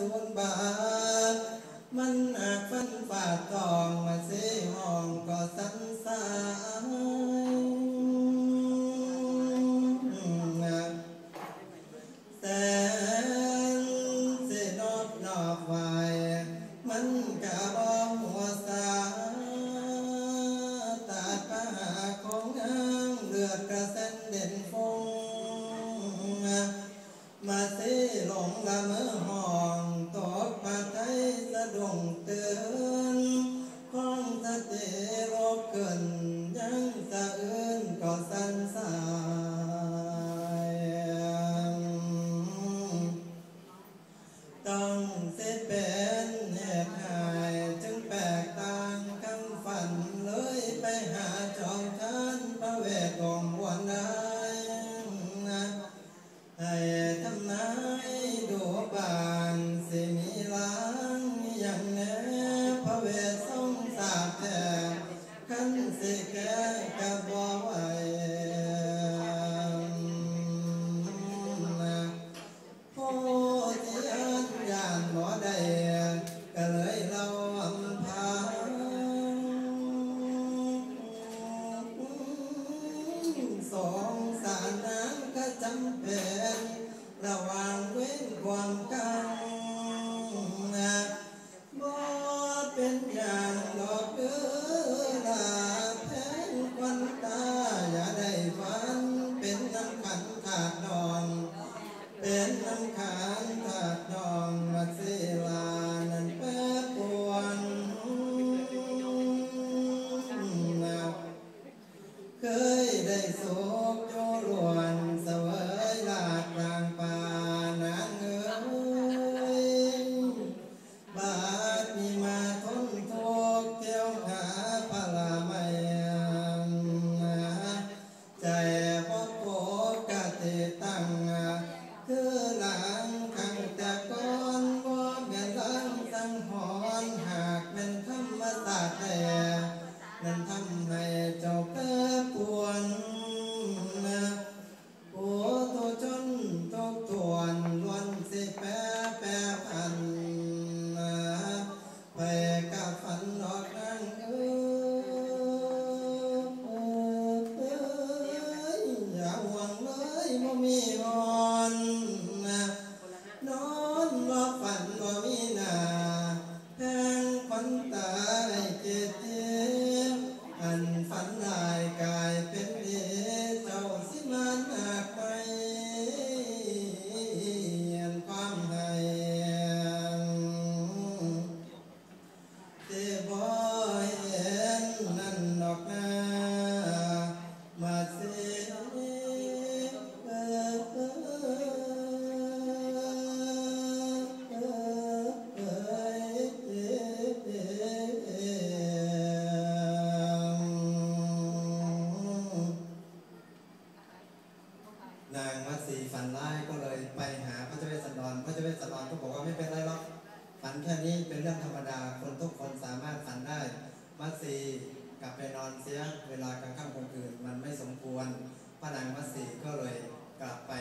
สูญบาทมันอาจฟันฝาดทองมาเสห้องก็สันสายแส มาสิหลงละเมอห้องตบปาไทยสะดงเตือ น ฝันแค่นี้เป็นเรื่องธรรมดาคนทุกคนสามารถฝันได้มัตสีกลับไปนอนเสียเวลากลางค่ำกลางคืนมันไม่สมควรพระนางมัตสีก็เลยกลับไป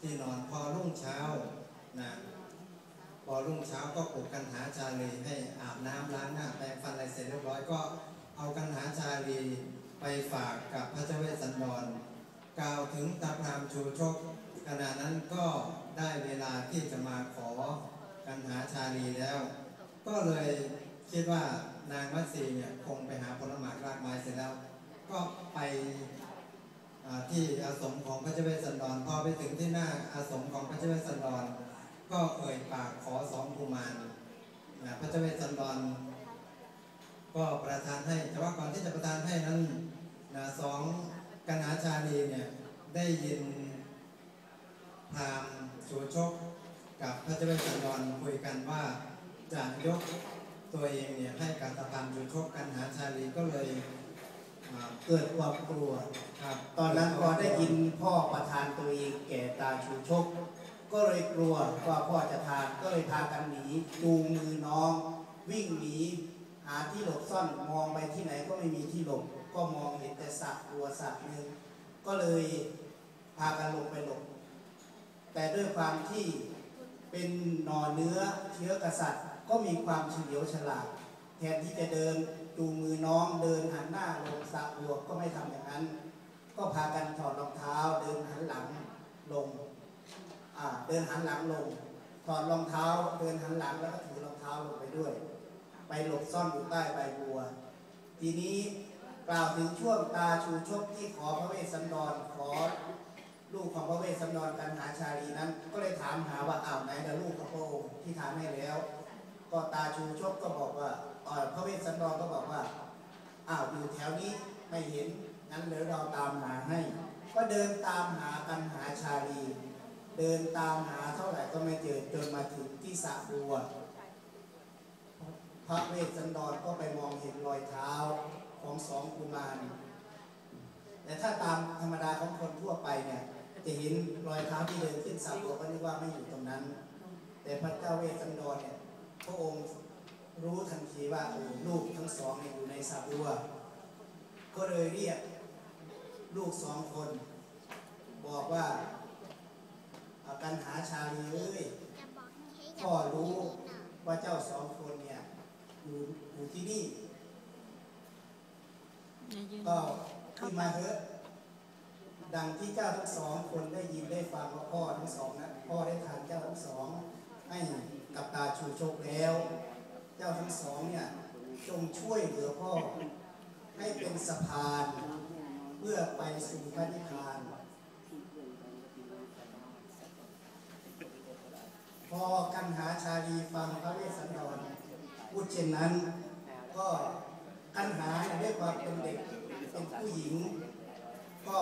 ที่นอนพอรุ่งเช้านะพอรุ่งเช้าก็ปลุกกันหาชาลีให้อาบน้ำล้างหน้าแปรงฟันอะไรเสร็จเรียบร้อยก็เอากันหาชาลีไปฝากกับพระเจ้าเวสสันดร กล่าวถึงตาพรามชูชกขณะนั้นก็ได้เวลาที่จะมาขอ กันหาชาลีแล้ว ก็เลยคิดว่านางมัตสีเนี่ยคงไปหาผลไม้รากไม้เสร็จแล้ว ก็ไปที่อาสมของพระเจ้าเวสสันดรพอไปถึงที่หน้าอาสมของพระเจ้าเวสสันดร ก็เอ่ยปากขอสองกุมารพระเจ้าเวสสันดร ก็ประทานให้ แต่ว่าก่อนที่จะประทานให้นั้นนะสองกนาชาลีเนี่ยได้ยินพรามณ์ชูชก กับพระเจ้าสันดรคุยกันว่าจะยกตัวเองเนี่ยให้กับตาพรามชูชกกันหาชาลีก็เลยเกิดความกลัวครับตอนนั้นพอได้ยินพ่อประทานตัวเองแก่ตาชูชก ก็เลยกลัวว่าพ่อจะทานก็เลยพากันหนีจูงมือน้อง วิ่งหนีหาที่หลบซ่อนมองไปที่ไหนก็ไม่มีที่หลบ ก็มองเห็นแต่สัตว์ตัวสัตว์หนึ่งก็เลยพากันลงไปหลบ แต่ด้วยความที่ เป็นหน่อเนื้อเชื้อกษัตริย์ ก็มีความเฉลียวฉลาด แทนที่จะเดินจูงมือน้องเดินหันหน้าลงสระบัวก็ไม่ทำอย่างนั้น ก็พากันถอดรองเท้าเดินหันหลังลงเดินหันหลังลงถอดรองเท้าเดินหันหลังแล้วก็ถือรองเท้าลงไปด้วย ไปหลบซ่อนอยู่ใต้ใบบัว ทีนี้กล่าวถึงช่วงตาชูชกที่ขอพระเวสสันดรขอ ลูกของพระเวสสันดรกันหาชาลีนั้น ก็เลยถามหาว่าอ้าวไหนละลูกของพระองค์ที่ทานให้แล้ว ก็ตาชูชกก็บอกว่าอ่อพระเวสสันดรก็บอกว่าอ้าวอยู่แถวนี้ไม่เห็นงั้นเดี๋ยวเราตามหาให้ ก็เดินตามหากันหาชาลี เดินตามหาเท่าไหร่ก็ไม่เจอจนมาถึงที่สระบัวพระเวสสันดรก็ไปมองเห็นรอยเท้าของสองกุมารแต่ถ้าตามธรรมดาของคนทั่วไปเนี่ย จะเห็นรอยเท้าที่เดินขึ้นสระบัวก็นึกว่าไม่อยู่ตรงนั้น แต่พระเจ้าเวสสันดรเนี่ยพระองค์รู้ทันทีว่าโอ้ลูกทั้งสองเนี่ยอยู่ในสระบัว ก็เลยเรียกลูกสองคน บอกว่าเอากันหาชาลีเอ้ยพ่อรู้ว่าเจ้าสองคนเนี่ยอยู่อยู่ที่นี่ก็ขึ้นมาเถอะ ดังที่เจ้าทั้งสองคนได้ยินได้ฟังว่าพ่อทั้งสองนะพ่อได้ทานเจ้าทั้งสองให้กับตาชูโชคแล้ว เจ้าทั้งสองเนี่ยจงช่วยเหลือพ่อให้เป็นสะพานเพื่อไปสู่พระนิพพาน พอกันหาชาลีฟังพระเวสสันดรพูดเช่นนั้น ก็กันหาด้วยความเป็นเด็กเป็นผู้หญิง ก็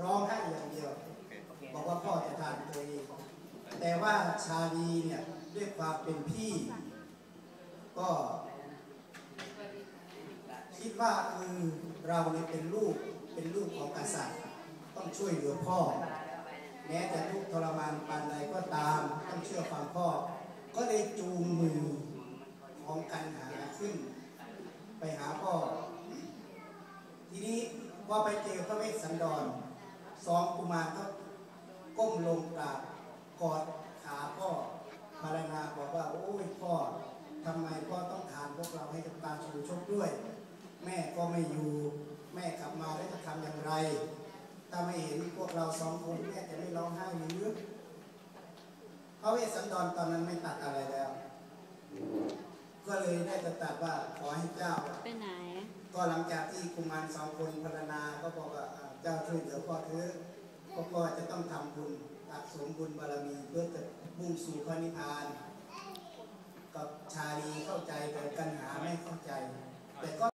ร้องไห้อย่างเดียว บอกว่าพ่อจะทานตัวเอง แต่ว่าชาลีเนี่ยด้วยความเป็นพี่ ก็คิดว่าเออเราเนี่ยเป็นลูกเป็นลูกของกษัตริย์ ต้องช่วยเหลือพ่อ แม้จะทุกทรมานปานใดก็ตามต้องเชื่อฟังพ่อ ก็เลยจูงมือของกันหาขึ้น ไปหาพ่อ ทีนี้พอไปเจอพระเวสสันดร สองกุมารก็ก้มลงกราบกอดขาพ่อพารณาบอกว่าโอ้ยพ่อทำไมพ่อต้องทานพวกเราให้กับตาชูชกด้วย แม่ก็ไม่อยู่แม่กลับมาแล้วจะทำอย่างไร ถ้าไม่เห็นพวกเราสองคนแม่จะไม่ร้องไห้หรือพระเวสสันดรตอนนั้นไม่ตัดอะไรแล้ว ก็เลยได้จะตัดว่าขอให้เจ้าไปไหน ก็หลังจากที่กุมารสองคนพรรณนาก็บอกว่าอ่า เจ้าช่วยเหลือพ่อเธอพ่อจะต้องทำบุญตักสมบุญบารมีเพื่อจะมุ่งสู่พระนิพพาน กับชาลีเข้าใจแต่กันหาไม่เข้าใจ แต่ก็